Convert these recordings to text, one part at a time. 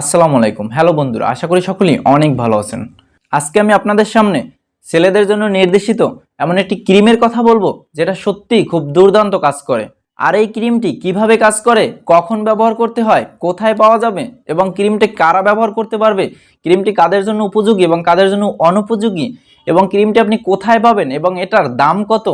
আসসালামু আলাইকুম। হ্যালো বন্ধুরা, আশা করি সকলেই অনেক ভালো আছেন। আজকে আমি আপনাদের সামনে ছেলেদের জন্য নির্দেশিত এমন একটি ক্রিমের কথা বলব, যেটা সত্যিই খুব দুর্দান্ত কাজ করে। আর এই ক্রিমটি কীভাবে কাজ করে, কখন ব্যবহার করতে হয়, কোথায় পাওয়া যাবে, এবং ক্রিমটি কারা ব্যবহার করতে পারবে, ক্রিমটি কাদের জন্য উপযোগী এবং কাদের জন্য অনুপযোগী, এবং ক্রিমটি আপনি কোথায় পাবেন, এবং এটার দাম কত,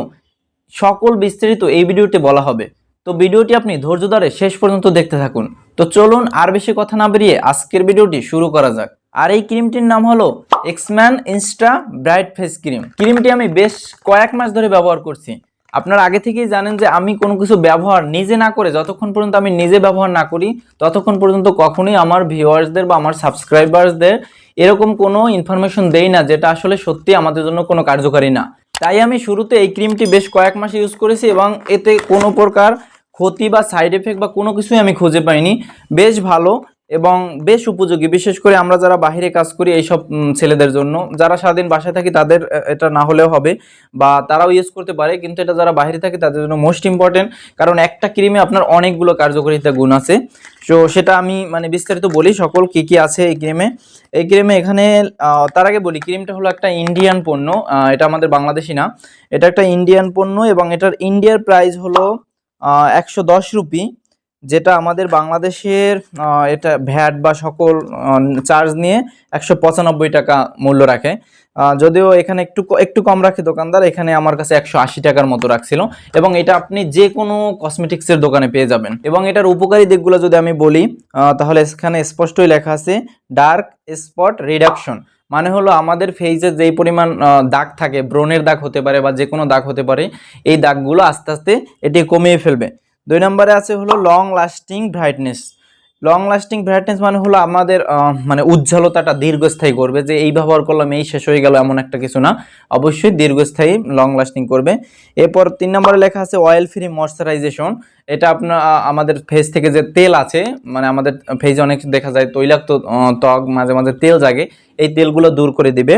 সকল বিস্তারিত এই ভিডিওতে বলা হবে। তো ভিডিওটি আপনি ধৈর্য ধরে শেষ পর্যন্ত দেখতে থাকুন। তো চলুন আর বেশি কথা না বেরিয়ে আজকের ভিডিওটি শুরু করা যাক। আর এই ক্রিমটির নাম হলো Exman insta bright face cream ক্রিমটি আমি বেশ কয়েক মাস ধরে ব্যবহার করছি। আপনারা আগে থেকেই জানেন যে আমি কোনো কিছু ব্যবহার নিজে না করে যতক্ষণ পর্যন্ত আমি নিজে ব্যবহার না করি, ততক্ষণ পর্যন্ত কখনোই আমার ভিউয়ার্সদের বা আমার সাবস্ক্রাইবার্সদের এরকম কোনো ইনফরমেশন দেই না যেটা আসলে সত্যি আমাদের জন্য কোনো কার্যকারী না। তাই আমি শুরুতে এই ক্রিমটি বেশ কয়েক মাস ইউজ করেছি এবং এতে কোনো প্রকার ক্ষতি বা সাইড এফেক্ট বা কোনো কিছুই আমি খুঁজে পাইনি। বেশ ভালো এবং বেশ উপযোগী। বিশেষ করে আমরা যারা বাইরে কাজ করি এইসব ছেলেদের জন্য, যারা সারাদিন বাসায় থাকি তাদের এটা না হলেও হবে বা তারাও ইউজ করতে পারে, কিন্তু এটা যারা বাইরে থাকে তাদের জন্য মোস্ট ইম্পর্টেন্ট কারণ একটা ক্রিমে আপনার অনেকগুলো কার্যকারিতা গুণ আছে। তো সেটা আমি মানে বিস্তারিত বলি, সকল কি কি আছে এই ক্রিমে এই ক্রিমে এখানে তার আগে বলি ক্রিমটা হলো একটা ইন্ডিয়ান পণ্য এটা আমাদের বাংলাদেশি না। এটা একটা ইন্ডিয়ান পণ্য এবং এটার ইন্ডিয়ার প্রাইস হলো একশো দশ রুপি, যেটা আমাদের বাংলাদেশের এটা ভ্যাট বা সকল চার্জ নিয়ে একশো পঁচানব্বই টাকা মূল্য রাখে। যদিও এখানে একটু একটু কম রাখে দোকানদার, এখানে আমার কাছে একশো আশি টাকার মতো রাখছিল। এবং এটা আপনি যে কোনো কসমেটিক্সের দোকানে পেয়ে যাবেন। এবং এটার উপকারী দিকগুলো যদি আমি বলি তাহলে এখানে স্পষ্টই লেখা আছে, ডার্ক স্পট রিডাকশন। মানে হলো আমাদের ফেসে যেই পরিমাণ দাগ থাকে, ব্রণের দাগ হতে পারে বা যে কোনো দাগ হতে পারে, এই দাগগুলো আস্তে আস্তে এটি কমিয়ে ফেলবে। দুই নম্বরে আছে হলো long lasting brightness long lasting brightness মানে হলো আমাদের মানে উজ্জ্বলতাটা দীর্ঘস্থায়ী করবে, যে এই ব্যবহার করলাম, এই শেষ হয়ে গেল এমন একটা কিছু না। অবশ্যই দীর্ঘস্থায়ী লং লাস্টিং করবে। এরপর তিন নম্বরে লেখা আছে অয়েল ফ্রি ময়শ্চারাইজেশন এটা আপনার আমাদের ফেস থেকে যে তেল আছে মানে আমাদের ফেসে অনেক দেখা যায়, তৈলাক্ত ত্বক, মাঝে মাঝে তেল জাগে, এই তেলগুলো দূর করে দিবে।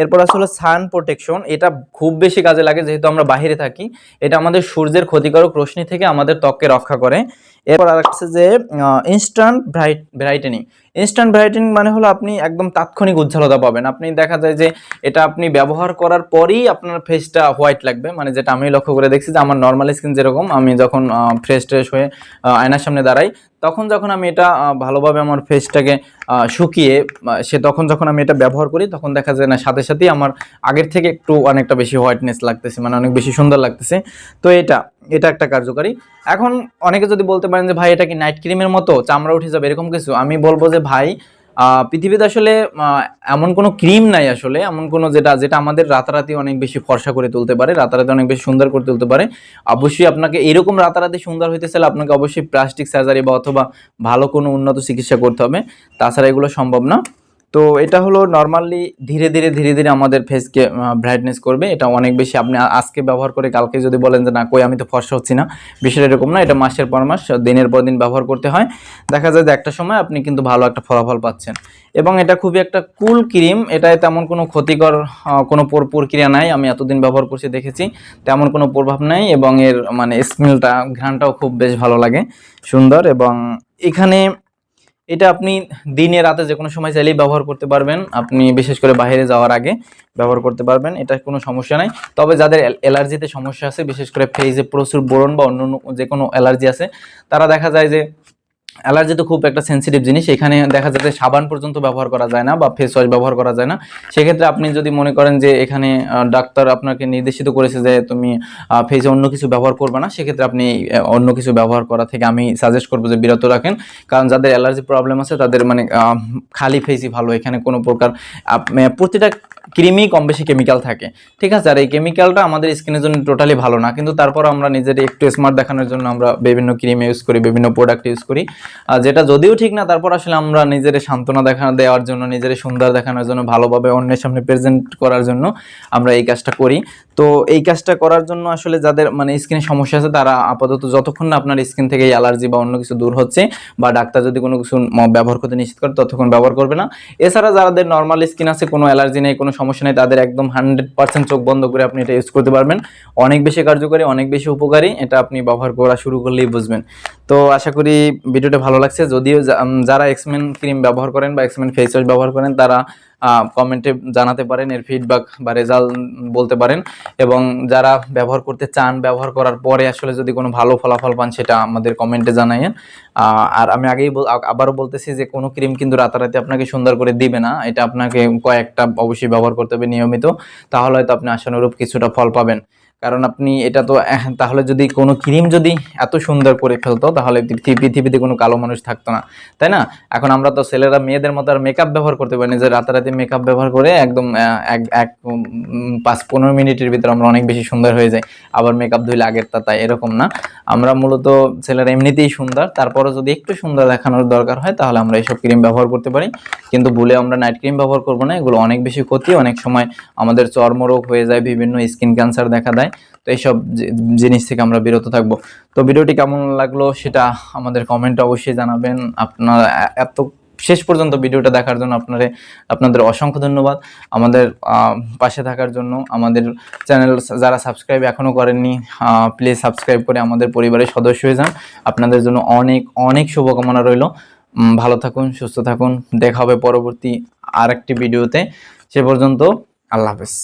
এরপর আছে হলো সান প্রোটেকশন এটা খুব বেশি কাজে লাগে যেহেতু আমরা বাইরে থাকি। এটা আমাদের সূর্যের ক্ষতিকারক রশ্মি থেকে আমাদের ত্বককে রক্ষা করে। এরপর আর আছে যে instant bright brightening instant brightening মানে হলো আপনি একদম তাৎক্ষণিক উজ্জ্বলতা পাবেন। আপনি দেখা যায় যে, এটা আপনি ব্যবহার করার পরেই আপনার ফেসটা হোয়াইট লাগবে। মানে যেটা আমি লক্ষ্য করে দেখছি যে, আমার নর্মাল স্কিন যেরকম, আমি যখন ফ্রেশ ট্রেশ হয়ে আয়নার সামনে দাঁড়াই তখন যখন আমি এটা ভালোভাবে আমার ফেসটাকে শুকিয়ে সে তখন যখন আমি এটা ব্যবহার করি, তখন দেখা যায় না, সাথে সাথেই আমার আগের থেকে একটু অনেকটা বেশি হোয়াইটনেস লাগতেছে মানে অনেক বেশি সুন্দর লাগতেছে। তো এটা এটা একটা কার্যকারী। এখন অনেকে যদি বলতে পারেন যে, ভাই, এটা কি নাইট ক্রিমের মতো? চামড়া উঠে যাবে? এরকম কিছু। আমি বলব যে, ভাই পৃথিবীতে আসলে এমন কোনো ক্রিম নাই আসলে, এমন কোনো যেটা যেটা আমাদের রাতারাতি অনেক বেশি ফর্সা করে তুলতে পারে, রাতারাতি অনেক বেশি সুন্দর করে তুলতে পারে। অবশ্যই আপনাকে এরকম রাতারাতি সুন্দর হইতে চাইলে আপনাকে অবশ্যই প্লাস্টিক সার্জারি বা অথবা ভালো কোনো উন্নত চিকিৎসা করতে হবে। তাছাড়া এগুলো সম্ভব না। তো এটা হলো নর্মালি ধীরে ধীরে ধীরে ধীরে আমাদের ফেসকে ব্রাইটনেস করবে। এটা অনেক বেশি আপনি আজকে ব্যবহার করে কালকে যদি বলেন যে, না, কই আমি তো ফর্সা হচ্ছি না। বিষয়টা এরকম না, এটা মাসের পর মাস, দিনের পর দিন ব্যবহার করতে হয়। দেখা যায় যে, একটা সময় আপনি কিন্তু ভালো একটা ফলাফল পাচ্ছেন। এবং এটা খুবই একটা কুল ক্রিম এটায় তেমন কোনো ক্ষতিকর কোনো পর- প্রক্রিয়া নাই। আমি এতদিন ব্যবহার করছি, দেখেছি, তেমন কোনো প্রভাব নাই এবং এর মানে স্মেলটা ঘ্রাণটাও খুব বেশ ভালো লাগে, সুন্দর। এবং এখানে এটা আপনি দিনে, রাতে যে কোনো সময় চাইলেই ব্যবহার করতে পারবেন। আপনি বিশেষ করে বাইরে যাওয়ার আগে ব্যবহার করতে পারবেন, এটা কোনো সমস্যা নাই। তবে যাদের অ্যালার্জিতে সমস্যা আছে, বিশেষ করে ফেজে প্রচুর বোরন বা অন্য যে কোনো অ্যালার্জি আছে, তারা দেখা যায় যে অ্যালার্জি তো খুব একটা সেন্সিটিভ জিনিস। এখানে দেখা যাচ্ছে সাবান পর্যন্ত ব্যবহার করা যায় না বা ফেস ওয়াশ ব্যবহার করা যায় না। সেক্ষেত্রে আপনি যদি মনে করেন যে এখানে ডাক্তার আপনাকে নির্দেশিত করেছে যে তুমি ফেসে অন্য কিছু ব্যবহার করবে না, সেক্ষেত্রে আপনি অন্য কিছু ব্যবহার করা থেকে আমি সাজেস্ট করব যে বিরত রাখেন। কারণ যাদের অ্যালার্জি প্রবলেম আছে, তাদের মানে খালি ফেসই ভালো। এখানে কোনো প্রকার প্রতিটা ক্রিমই কম বেশি কেমিক্যাল থাকে। ঠিক আছে? আর এই কেমিক্যালটা আমাদের স্কিনের জন্য টোটালি ভালো না। কিন্তু তারপর আমরা নিজেদের একটু স্মার্ট দেখানোর জন্য আমরা বিভিন্ন ক্রিম ইউজ করি, বিভিন্ন প্রোডাক্ট ইউজ করি। যেটা যদিও ঠিক না, তারপর আসলে আমরা নিজের সান্ত্বনা দেখা, দেওয়ার জন্য, নিজের সুন্দর দেখানোর জন্য, ভালোভাবে অন্যের সামনে প্রেজেন্ট করার জন্য আমরা এই কাজটা করি। তো এই কাজটা করার জন্য আসলে যাদের মানে স্কিনে সমস্যা আছে, তারা আপাতত যতক্ষণ না আপনার স্কিন থেকে অ্যালার্জি বা অন্য কিছু দূর হচ্ছে বা ডাক্তার যদি কোনো কিছু ব্যবহার করতে নিশ্চিত করে, ততক্ষণ ব্যবহার করবে না। এছাড়া যাদের নর্মাল স্কিন আছে, কোনো অ্যালার্জি নেই, কোনো সমস্যা নেই, তাদের একদম হান্ড্রেড পার্সেন্ট চোখ বন্ধ করে আপনি এটা ইউজ করতে পারবেন। অনেক বেশি কার্যকরী, অনেক বেশি উপকারী, এটা আপনি ব্যবহার করা শুরু করলেই বুঝবেন। তো আশা করি ভিডিওটা ভালো লাগছে। যদিও যারা এক্সমেন ক্রিম ব্যবহার করেন বা এক্সমেন ফেস ওয়াশ ব্যবহার করেন, তারা কমেন্টে জানাতে পারেন, এর ফিডব্যাক বা রেজাল্ট বলতে পারেন। এবং যারা ব্যবহার করতে চান, ব্যবহার করার পরে আসলে যদি কোনো ভালো ফলাফল পান, সেটা আমাদের কমেন্টে জানাইয়েন। আর আমি আগেই আবারও বলতেছি যে, কোনো ক্রিম কিন্তু রাতারাতি আপনাকে সুন্দর করে দিবে না। এটা আপনাকে কয়েকটা অবশ্যই ব্যবহার করতে হবে নিয়মিত। তাহলে হয়তো আপনি আশানুরূপ কিছুটা ফল পাবেন। কারণ আপনি এটা তো তাহলে যদি কোনো ক্রিম যদি এত সুন্দর করে ফেলতো, তাহলে পৃথিবীতে কোনো কালো মানুষ থাকতো না। তাই না? এখন আমরা তো ছেলেরা মেয়েদের মতো আর মেকআপ ব্যবহার করতে পারি না। যে রাতারাতি মেকআপ ব্যবহার করে একদম এক এক পাঁচ, পনেরো মিনিটের ভিতরে আমরা অনেক বেশি সুন্দর হয়ে যাই। আবার মেকআপ ধুইলে আগের তা তাই এরকম না। আমরা মূলত ছেলেরা এমনিতেই সুন্দর। তারপরে যদি একটু সুন্দর দেখানোর দরকার হয়, তাহলে আমরা এইসব ক্রিম ব্যবহার করতে পারি। কিন্তু ভুলে আমরা নাইট ক্রিম ব্যবহার করব না। এগুলো অনেক বেশি ক্ষতি। অনেক সময় আমাদের চর্মরোগ হয়ে যায়, বিভিন্ন স্কিন ক্যান্সার দেখা দেয়। তো এইসব জিনিস থেকে আমরা বিরত থাকব। তো ভিডিওটি কেমন লাগল সেটা আমাদের কমেন্টে অবশ্যই জানাবেন। আপনারা এত শেষ পর্যন্ত ভিডিওটা দেখার জন্য আপনারে আপনাদের অসংখ্য ধন্যবাদ। আমাদের পাশে থাকার জন্য আমাদের চ্যানেল যারা সাবস্ক্রাইব এখনও করেননি প্লিজ সাবস্ক্রাইব করে আমাদের পরিবারের সদস্য হয়ে যান। আপনাদের জন্য অনেক অনেক শুভকামনা রইল। ভালো থাকুন, সুস্থ থাকুন। দেখা হবে পরবর্তী আরেকটি ভিডিওতে। সে পর্যন্ত আল্লাহ হাফেজ।